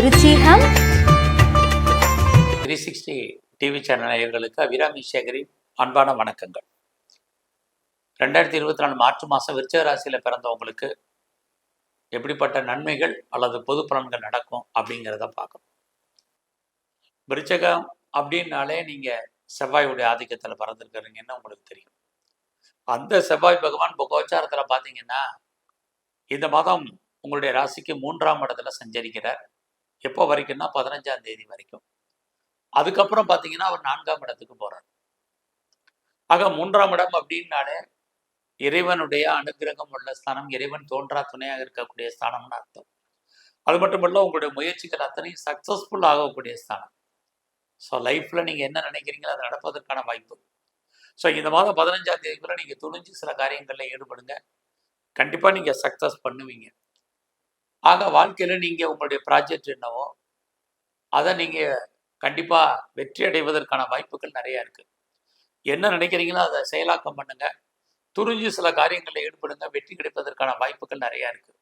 விருச்சிகம். Three sixty TV channel நேயர்களுக்கு அபிராமி சேகரின் அன்பான வணக்கங்கள். ரெண்டாயிரத்தி இருபத்தி நாலு மார்ச் மாதம் விருச்சிக ராசியில் பிறந்தவங்களுக்கு எப்படிப்பட்ட நன்மைகள் அல்லது பொது பலன்கள் நடக்கும் அப்படிங்கிறத பார்க்கணும். விருச்சகம் அப்படின்னாலே நீங்கள் செவ்வாயுடைய ஆதிக்கத்தில் பிறந்திருக்கிறீங்கன்னு உங்களுக்கு தெரியும். அந்த செவ்வாய் பகவான் இப்போ கோச்சாரத்தில் பார்த்தீங்கன்னா இந்த மாதம் உங்களுடைய ராசிக்கு மூன்றாம் இடத்துல சஞ்சரிக்கிறார். எப்போ வரைக்கும்னா பதினஞ்சாம் தேதி வரைக்கும். அதுக்கப்புறம் பார்த்தீங்கன்னா அவர் நான்காம் இடத்துக்கு போறார். ஆக மூன்றாம் இடம் அப்படின்னாலே இறைவனுடைய அனுகிரகம் உள்ள ஸ்தானம் இறைவன் தோன்றா துணையாக இருக்கக்கூடிய ஸ்தானம்னு அர்த்தம். அது மட்டும் இல்ல உங்களுடைய முயற்சிகள் அத்தனையும் சக்சஸ்ஃபுல் ஆகக்கூடிய ஸ்தானம். ஸோ லைஃப்ல நீங்க என்ன நினைக்கிறீங்களோ அது நடப்பதற்கான வாய்ப்பு. ஸோ இந்த மாதம் பதினஞ்சாம் தேதிக்குள்ளே நீங்க துணிஞ்சு சில காரியங்களில் ஈடுபடுங்க. கண்டிப்பா நீங்க சக்ஸஸ் பண்ணுவீங்க. ஆக வாழ்க்கையில் நீங்கள் உங்களுடைய ப்ராஜெக்ட் என்னவோ அதை நீங்கள் கண்டிப்பாக வெற்றி அடைவதற்கான வாய்ப்புகள் நிறையா இருக்குது என்ன நினைக்கிறீங்களோ அதை செயலாக்கம் பண்ணுங்கள் துணிஞ்சு சில காரியங்களில் ஈடுபடுங்க. வெற்றி கிடைப்பதற்கான வாய்ப்புகள் நிறையா இருக்குது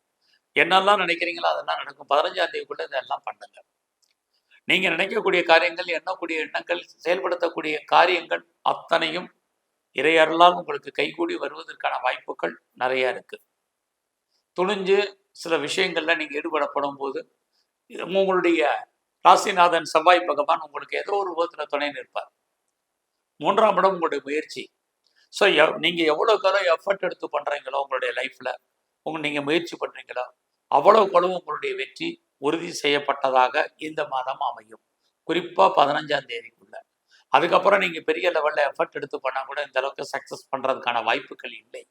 என்னெல்லாம் நினைக்கிறீங்களோ அதெல்லாம் நடக்கும். பதினஞ்சாம் தேதிக்குள்ள இதெல்லாம் பண்ணுங்க. நீங்கள் நினைக்கக்கூடிய காரியங்கள் எண்ணக்கூடிய எண்ணங்கள் செயல்படுத்தக்கூடிய காரியங்கள் அத்தனையும் இறையருளால் உங்களுக்கு கைகூடி வருவதற்கான வாய்ப்புகள் நிறையா இருக்குது துணிஞ்சு சில விஷயங்கள்ல நீங்க ஈடுபடப்படும் போது உங்களுடைய ராசிநாதன் செவ்வாய் பகவான் உங்களுக்கு ஏதோ ஒரு விதத்துல துணை நிற்பார். மூன்றாம் இடம் உங்களுடைய முயற்சி. ஸோ நீங்க எவ்வளவு காலம் எஃபர்ட் எடுத்து பண்றீங்களோ உங்களுடைய லைஃப்ல உங்க நீங்க முயற்சி பண்றீங்களோ அவ்வளவு அளவு உங்களுடைய வெற்றி உறுதி செய்யப்பட்டதாக இந்த மாதம் அமையும். குறிப்பா பதினஞ்சாம் தேதிக்குள்ள. அதுக்கப்புறம் நீங்க பெரிய லெவல்ல எஃபர்ட் எடுத்து பண்ணா கூட இந்த அளவுக்கு சக்சஸ் பண்றதுக்கான வாய்ப்புகள் இல்லை.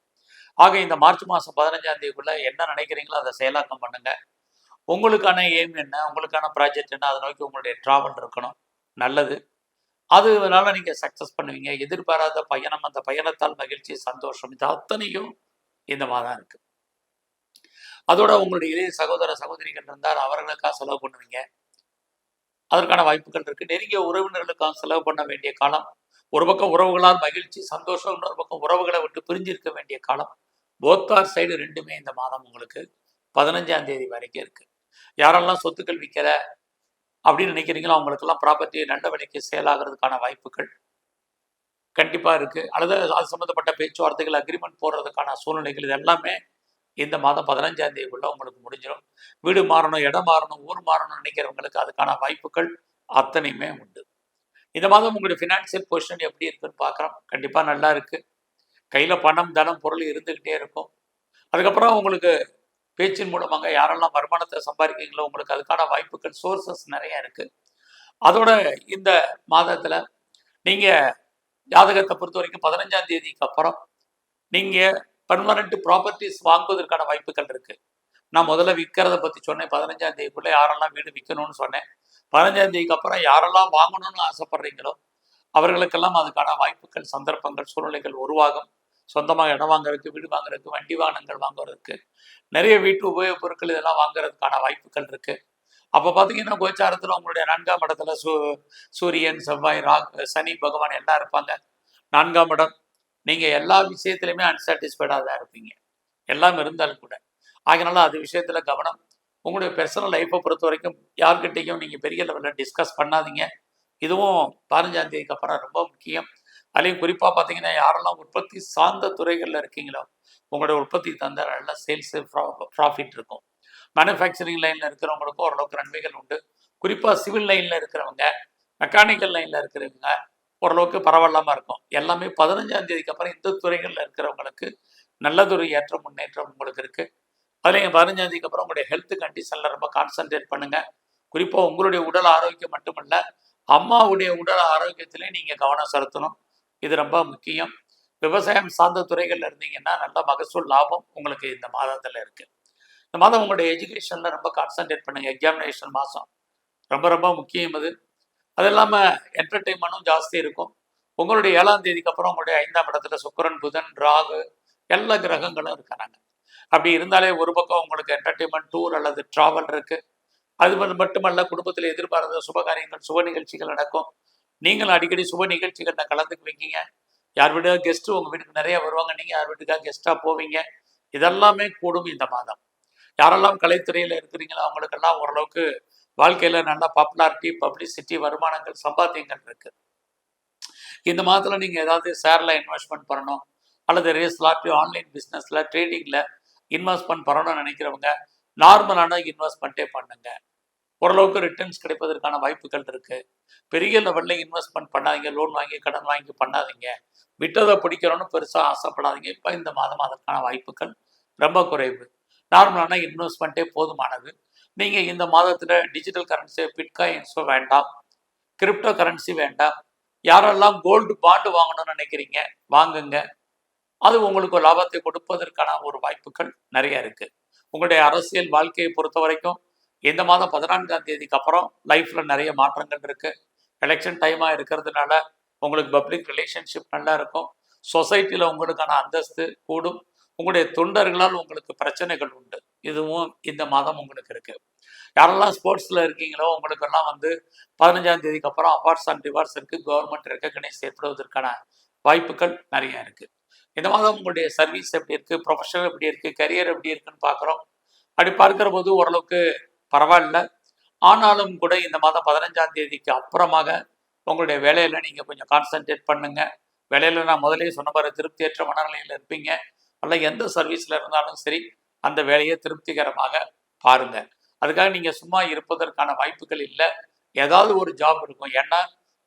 ஆக இந்த மார்ச் மாதம் பதினஞ்சாம் தேதிக்குள்ள என்ன நினைக்கிறீங்களோ அதை செயலாக்கம் பண்ணுங்க. உங்களுக்கான எய்ம் என்ன? உங்களுக்கான ப்ராஜெக்ட் என்ன? அதை நோக்கி உங்களுடைய ட்ராவல் இருக்கணும். நல்லது. அதனால நீங்க சக்சஸ் பண்ணுவீங்க. எதிர்பாராத பயணம் அந்த பயணத்தால் மகிழ்ச்சி சந்தோஷம் இது அத்தனையும் இந்த மாதம் இருக்கு. அதோட உங்களுடைய இளைய சகோதர சகோதரிகள் இருந்தால் அவர்களுக்காக செலவு பண்ணுவீங்க. அதற்கான வாய்ப்புகள் இருக்கு. நெருங்கிய உறவினர்களுக்காக செலவு பண்ண வேண்டிய காலம் ஒரு பக்கம் உறவுகளால் மகிழ்ச்சி சந்தோஷம் இன்னொரு பக்கம் உறவுகளை விட்டு பிரிஞ்சிருக்க வேண்டிய காலம். போத்தார் சைடு ரெண்டுமே இந்த மாதம் உங்களுக்கு பதினஞ்சாம் தேதி வரைக்கும் இருக்கு. யாரெல்லாம் சொத்துக்கள் விற்கிற அப்படின்னு நினைக்கிறீங்களோ அவங்களுக்கெல்லாம் ப்ராப்பர்ட்டி நல்ல விலைக்கு சேல் ஆகிறதுக்கான வாய்ப்புகள் கண்டிப்பாக இருக்கு. அல்லது அது சம்மந்தப்பட்ட பேச்சுவார்த்தைகள் அக்ரிமெண்ட் போடுறதுக்கான சூழ்நிலைகள் இது எல்லாமே இந்த மாதம் பதினஞ்சாம் தேதிக்குள்ள உங்களுக்கு முடிஞ்சிடும். வீடு மாறணும் இடம் மாறணும் ஊர் மாறணும்னு நினைக்கிறவங்களுக்கு அதுக்கான வாய்ப்புகள் அத்தனையுமே உண்டு. இந்த மாதம் உங்களுடைய ஃபினான்சியல் பொசிஷன் எப்படி இருக்குன்னு பார்க்குறோம். கண்டிப்பாக நல்லா இருக்குது கையில் பணம் தனம் பொருள் இருந்துக்கிட்டே இருக்கும். அதுக்கப்புறம் உங்களுக்கு பேச்சின் மூலமாக யாரெல்லாம் வருமானத்தை சம்பாதிக்கிறீங்களோ உங்களுக்கு அதுக்கான வாய்ப்புகள் சோர்சஸ் நிறைய இருக்குது அதோட இந்த மாதத்தில் நீங்கள் ஜாதகத்தை பொறுத்த வரைக்கும் பதினஞ்சாம் தேதிக்கு அப்புறம் நீங்கள் பர்மனண்ட் ப்ராப்பர்ட்டிஸ் வாங்குவதற்கான வாய்ப்புகள் இருக்குது நான் முதல்ல விற்கிறத பற்றி சொன்னேன். பதினஞ்சாம் தேதிக்குள்ளே யாரெல்லாம் வீடு விற்கணும்னு சொன்னேன். பதினஞ்சாம் தேதிக்கு அப்புறம் யாரெல்லாம் வாங்கணும்னு ஆசைப்படுறீங்களோ அவர்களுக்கெல்லாம் அதுக்கான வாய்ப்புகள் சந்தர்ப்பங்கள் சூழ்நிலைகள் உருவாகும். சொந்தமாக இடம் வாங்குறதுக்கு வீடு வாங்குறதுக்கு வண்டி வாகனங்கள் வாங்குறதுக்கு நிறைய வீட்டு உபயோகப் பொருட்கள் இதெல்லாம் வாங்குறதுக்கான வாய்ப்புகள் இருக்கு. அப்போ பார்த்தீங்கன்னா கோச்சாரத்தில் உங்களுடைய நான்காம் இடத்துல சூ சூரியன் செவ்வாய் ராக் சனி பகவான் எல்லாம் இருப்பாங்க. நான்காம் இடம் நீங்கள் எல்லா விஷயத்துலையுமே அன்சாட்டிஸ்ஃபைடாக தான் இருப்பீங்க. எல்லாம் இருந்தாலும் கூட. ஆகினாலும் அது விஷயத்தில் கவனம். உங்களுடைய பர்சனல் லைஃப்பை பொறுத்த வரைக்கும் யார்கிட்டையும் நீங்கள் பெரிய லெவலில் டிஸ்கஸ் பண்ணாதீங்க. இதுவும் பதினஞ்சாம் தேதிக்கு அப்புறம் ரொம்ப முக்கியம். அதுலேயும் குறிப்பாக பார்த்தீங்கன்னா யாரெல்லாம் உற்பத்தி சார்ந்த துறைகளில் இருக்கீங்களோ உங்களுடைய உற்பத்தி தந்த நல்ல சேல்ஸு ப்ராஃபிட் இருக்கும். மேனுஃபேக்சரிங் லைனில் இருக்கிறவங்களுக்கும் ஓரளவுக்கு நன்மைகள் உண்டு. குறிப்பாக சிவில் லைனில் இருக்கிறவங்க மெக்கானிக்கல் லைனில் இருக்கிறவங்க ஓரளவுக்கு பரவாயில்லாமல் இருக்கும். எல்லாமே பதினஞ்சாம் தேதிக்கு அப்புறம் இந்த துறைகளில் இருக்கிறவங்களுக்கு நல்லதொரு ஏற்ற முன்னேற்றம் உங்களுக்கு இருக்குது அதுலேயும் பதினஞ்சாம் தேதிக்கு அப்புறம் உங்களுடைய ஹெல்த் கண்டிஷனில் ரொம்ப கான்சென்ட்ரேட் பண்ணுங்கள் குறிப்பாக உங்களுடைய உடல் ஆரோக்கியம் மட்டுமல்ல அம்மாவுடைய உடல் ஆரோக்கியத்திலே நீங்கள் கவனம் செலுத்தணும். இது ரொம்ப முக்கியம். விவசாயம் சார்ந்த துறைகளில் இருந்தீங்கன்னா நல்ல மகசூல் லாபம் உங்களுக்கு இந்த மாதத்தில் இருக்குது இந்த மாதம் உங்களுடைய எஜுகேஷனில் ரொம்ப கான்சென்ட்ரேட் பண்ணுங்கள் எக்ஸாமினேஷன் மாதம் ரொம்ப ரொம்ப முக்கியம் அது. அது இல்லாமல் என்டர்டெயின்மெண்ட்டும் ஜாஸ்தி இருக்கும். உங்களுடைய ஏழாம் தேதிக்கு அப்புறம் உங்களுடைய ஐந்தாம் இடத்துல சுக்கரன் புதன் ராகு எல்லா கிரகங்களும் இருக்கிறாங்க அப்படி இருந்தாலே ஒரு பக்கம் உங்களுக்கு என்டர்டெயின்மெண்ட் டூர் அல்லது ட்ராவல் இருக்கு. அது மட்டுமல்ல குடும்பத்தில் எதிர்பாராத சுபகாரியங்கள் சுப நிகழ்ச்சிகள் நடக்கும். நீங்களும் அடிக்கடி சுப நிகழ்ச்சிகளில் கலந்துக்குவீங்க. யார் வீட்டுக்காக கெஸ்ட்டு உங்கள் வீட்டுக்கு நிறைய வருவாங்க. நீங்கள் யார் வீட்டுக்காக கெஸ்ட்டாக போவீங்க. இதெல்லாமே கூடும் இந்த மாதம். யாரெல்லாம் கலைத்துறையில் இருக்கிறீங்களோ அவங்களுக்கெல்லாம் ஓரளவுக்கு வாழ்க்கையில நல்ல பாப்புலாரிட்டி பப்ளிசிட்டி வருமானங்கள் சம்பாத்தியங்கள் இருக்கு. இந்த மாதத்துல நீங்க ஏதாவது ஷேரில் இன்வெஸ்ட்மெண்ட் பண்ணணும். அல்லது ரேஸ் லாட்ரி ஆன்லைன் பிஸ்னஸ்ல ட்ரேடிங்கில் இன்வெஸ்ட்மெண்ட் பண்ணணும்னு நினைக்கிறவங்க நார்மலான இன்வெஸ்ட்மெண்ட்டே பண்ணுங்க. ஓரளவுக்கு ரிட்டர்ன்ஸ் கிடைப்பதற்கான வாய்ப்புகள் இருக்கு. பெரிய லெவலில் இன்வெஸ்ட்மெண்ட் பண்ணாதீங்க லோன் வாங்கி கடன் வாங்கி பண்ணாதீங்க. விட்டதை பிடிக்கிறோன்னு பெருசாக ஆசைப்படாதீங்க. இப்போ இந்த மாதம் அதற்கான வாய்ப்புகள் ரொம்ப குறைவு. நார்மலான இன்வெஸ்ட்மெண்ட்டே போதுமானது. நீங்கள் இந்த மாதத்தில் டிஜிட்டல் கரன்சி பிட்காயின்ஸோ வேண்டாம். கிரிப்டோ கரன்சி வேண்டாம். யாரெல்லாம் கோல்டு பாண்டு வாங்கணும்னு நினைக்கிறீங்க வாங்குங்க. அது உங்களுக்கு லாபத்தை கொடுப்பதற்கான ஒரு வாய்ப்புகள் நிறைய இருக்குது உங்களுடைய அரசியல் வாழ்க்கையை பொறுத்த வரைக்கும் இந்த மாதம் பதினான்காம் தேதிக்கு அப்புறம் லைஃப்பில் நிறைய மாற்றங்கள் இருக்குது எலெக்ஷன் டைமாக இருக்கிறதுனால உங்களுக்கு பப்ளிக் ரிலேஷன்ஷிப் நல்லா இருக்கும். சொசைட்டியில் உங்களுக்கான அந்தஸ்து கூடும். உங்களுடைய தொண்டர்களால் உங்களுக்கு பிரச்சனைகள் உண்டு. இதுவும் இந்த மாதம் உங்களுக்கு இருக்கு. யாரெல்லாம் ஸ்போர்ட்ஸில் இருக்கீங்களோ உங்களுக்கெல்லாம் வந்து பதினஞ்சாம் தேதிக்கு அப்புறம் அவார்ட்ஸ் அண்ட் ரிவார்ட்ஸ் இருக்கு. கவர்மெண்ட் ரெக்கக்னைஸ் ஏற்படுவதற்கான வாய்ப்புகள் நிறைய இருக்கு. இந்த மாதம் உங்களுடைய சர்வீஸ் எப்படி இருக்கு? ப்ரொஃபஷனல் எப்படி இருக்கு? கரியர் எப்படி இருக்குன்னு பார்க்குறோம். அப்படி பார்க்கிற போது ஓரளவுக்கு பரவாயில்ல. ஆனாலும் கூட இந்த மாதம் பதினஞ்சாம் தேதிக்கு அப்புறமாக உங்களுடைய வேலையில் நீங்கள் கொஞ்சம் கான்சென்ட்ரேட் பண்ணுங்க. வேலையில் நான் முதலே சொன்ன மாதிரி திருப்தியற்ற மனநிலையில் இருப்பீங்க. அல்ல எந்த சர்வீஸில் இருந்தாலும் சரி அந்த வேலையை திருப்திகரமாக பாருங்க. அதுக்காக நீங்கள் சும்மா இருப்பதற்கான வாய்ப்புகள் இல்லை. ஏதாவது ஒரு ஜாப் இருக்கும். ஏன்னா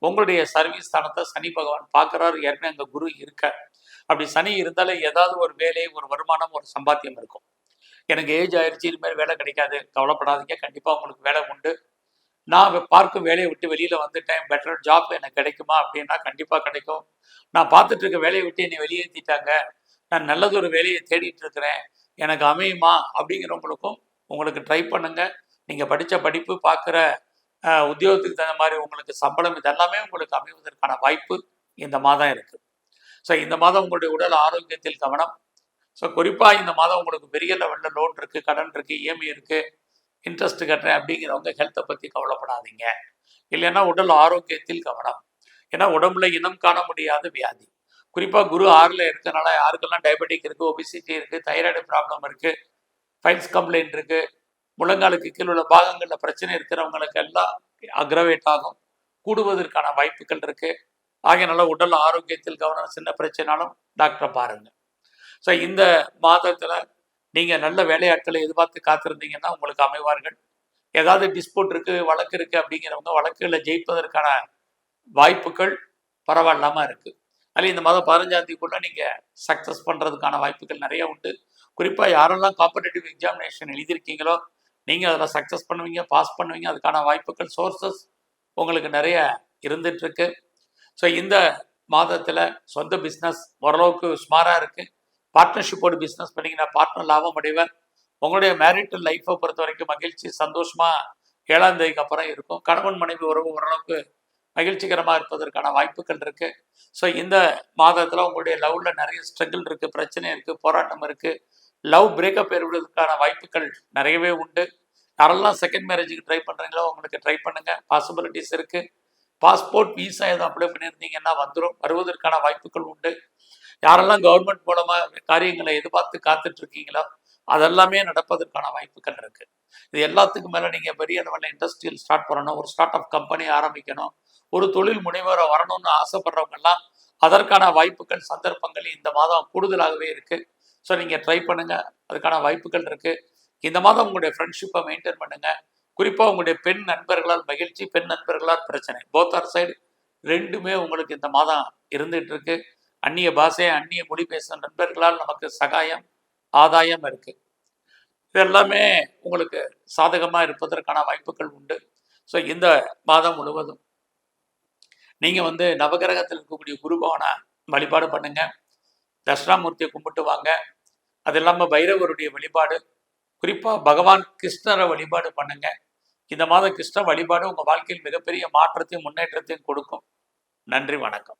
உங்களுடைய சர்வீஸ் ஸ்தானத்தை சனி பகவான் பார்க்குறாரு. ஏற்கனவே அங்கே குரு இருக்க அப்படி சனி இருந்தாலே ஏதாவது ஒரு வேலை ஒரு வருமானம் ஒரு சம்பாத்தியம் இருக்கும். எனக்கு ஏஜ் ஆயிடுச்சு இனிமேல் வேலை கிடைக்காது. கவலைப்படாதீங்க. கண்டிப்பாக உங்களுக்கு வேலை உண்டு. நான் பார்க்கும் வேலையை விட்டு வெளியில் வந்துட்டேன். பெட்டர் ஜாப் எனக்கு கிடைக்குமா அப்படின்னா கண்டிப்பாக கிடைக்கும். நான் பார்த்துட்டு இருக்க வேலையை விட்டு என்னை வெளியேற்றிட்டாங்க நான் நல்லதொரு வேலையை தேடிட்டு இருக்கிறேன். எனக்கு அமையுமா அப்படிங்கிறவங்களுக்கும் உங்களுக்கு ட்ரை பண்ணுங்க. நீங்கள் படித்த படிப்பு பார்க்குற உத்தியோகத்துக்கு தகுந்த மாதிரி உங்களுக்கு சம்பளம் இதெல்லாமே உங்களுக்கு அமைவதற்கான வாய்ப்பு இந்த மாதம் இருக்கு. ஸோ இந்த மாதம் உங்களுடைய உடல் ஆரோக்கியத்தில் கவனம். ஸோ குறிப்பாக இந்த மாதம் உங்களுக்கு பெரிய லெவலில் லோன் இருக்குது கடன் இருக்குது இஎம்ஐ இருக்குது இன்ட்ரெஸ்ட் கட்டுறேன் அப்படிங்கிறவங்க ஹெல்த்தை பற்றி கவலைப்படாதீங்க. இல்லைன்னா உடல் ஆரோக்கியத்தில் கவனம். ஏன்னா உடம்புல இனம் காண முடியாத வியாதி. குறிப்பாக குரு ஆறில் இருக்கிறனால யாருக்கெல்லாம் டயபெட்டிக் இருக்குது ஒபிசிட்டி இருக்குது தைராய்டு ப்ராப்ளம் இருக்குது ஃபைல்ஸ் கம்ப்ளைண்ட் இருக்குது முழங்காலுக்கு கீழே உள்ள பாகங்களில் பிரச்சனை இருக்கிறவங்களுக்கு எல்லாம் அக்ரவேட் ஆகும். கூடுவதற்கான வாய்ப்புகள் இருக்குது ஆகையனால உடல் ஆரோக்கியத்தில் கவனம் சின்ன பிரச்சனைனாலும் டாக்டரை பாருங்கள் ஸோ இந்த மாதத்தில் நீங்கள் நல்ல வேலையாட்களை எதிர்பார்த்து காத்திருந்தீங்கன்னா உங்களுக்கு அமைவார்கள். ஏதாவது டிஸ்பியூட் இருக்குது வழக்கு இருக்குது அப்படிங்கிறவங்க வழக்குகளை ஜெயிப்பதற்கான வாய்ப்புகள் பரவாயில்லாமல் இருக்குது அதில் இந்த மாதம் பதினஞ்சாம் தேதிக்குள்ளே நீங்கள் சக்ஸஸ் பண்ணுறதுக்கான வாய்ப்புகள் நிறைய உண்டு. குறிப்பாக யாரெல்லாம் காம்படேட்டிவ் எக்ஸாமினேஷன் எழுதியிருக்கீங்களோ நீங்கள் அதில் சக்ஸஸ் பண்ணுவீங்க பாஸ் பண்ணுவீங்க அதுக்கான வாய்ப்புகள் சோர்சஸ் உங்களுக்கு நிறைய இருந்துகிட்ருக்கு ஸோ இந்த மாதத்தில் சொந்த பிஸ்னஸ் ஓரளவுக்கு சுமாராக இருக்குது பார்ட்னர்ஷிப்போடு பிஸ்னஸ் பண்ணிங்கன்னா பார்ட்னர் லாபம் அடைவர் உங்களுடைய மேரிட்டல் லைஃப்பை பொறுத்த வரைக்கும் மகிழ்ச்சி சந்தோஷமா ஏழாம் தேதிக்கு அப்புறம் இருக்கும். கணவன் மனைவி உறவு ஓரளவுக்கு மகிழ்ச்சிகரமாக இருப்பதற்கான வாய்ப்புகள் இருக்கு. ஸோ இந்த மாதத்தில் உங்களுடைய லவ்ல நிறைய ஸ்ட்ரகிள் இருக்கு பிரச்சனை இருக்கு போராட்டம் இருக்கு. லவ் பிரேக்கப் ஏற்படுவதற்கான வாய்ப்புகள் நிறையவே உண்டு. யாரெல்லாம் செகண்ட் மேரேஜுக்கு ட்ரை பண்ணுறீங்களோ உங்களுக்கு ட்ரை பண்ணுங்கள் பாசிபிலிட்டிஸ் இருக்குது பாஸ்போர்ட் வீசா எதுவும் அப்ளை பண்ணியிருந்தீங்கன்னா வந்துடும் வருவதற்கான வாய்ப்புகள் உண்டு. யாரெல்லாம் கவர்மெண்ட் மூலமாக காரியங்களை எதிர்பார்த்து காத்துட்டு இருக்கீங்களோ அதெல்லாமே நடப்பதற்கான வாய்ப்புகள் இருக்கு. இது எல்லாத்துக்கும் மேலே நீங்கள் பெரிய லெவலில் இண்டஸ்ட்ரியல் ஸ்டார்ட் பண்ணணும் ஒரு ஸ்டார்ட் அப் கம்பெனி ஆரம்பிக்கணும் ஒரு தொழில் முனைவரை வரணும்னு ஆசைப்படுறவங்கெல்லாம் அதற்கான வாய்ப்புகள் சந்தர்ப்பங்கள் இந்த மாதம் கூடுதலாகவே இருக்குது ஸோ நீங்கள் ட்ரை பண்ணுங்கள் அதுக்கான வாய்ப்புகள் இருக்குது இந்த மாதம் உங்களுடைய ஃப்ரெண்ட்ஷிப்பை மெயின்டைன் பண்ணுங்கள் குறிப்பாக உங்களுடைய பெண் நண்பர்களால் மகிழ்ச்சி பெண் நண்பர்களால் பிரச்சனை. போத் ஆர் சைடு ரெண்டுமே உங்களுக்கு இந்த மாதம் இருந்துகிட்டு இருக்குது அந்நிய பாஷை அந்நிய மொழி பேசும் நண்பர்களால் நமக்கு சகாயம் ஆதாயம் இருக்கு. இதெல்லாமே உங்களுக்கு சாதகமாக இருப்பதற்கான வாய்ப்புகள் உண்டு. ஸோ இந்த மாதம் முழுவதும் நீங்கள் வந்து நவகிரகத்தில் இருக்கக்கூடிய குருபவனை வழிபாடு பண்ணுங்க. தட்சிணாமூர்த்தியை கும்பிட்டு வாங்க. அது இல்லாமல் பைரவருடைய வழிபாடு குறிப்பாக பகவான் கிருஷ்ணரை வழிபாடு பண்ணுங்க. இந்த மாதம் கிருஷ்ண வழிபாடு உங்கள் வாழ்க்கையில் மிகப்பெரிய மாற்றத்தையும் முன்னேற்றத்தையும் கொடுக்கும். நன்றி வணக்கம்.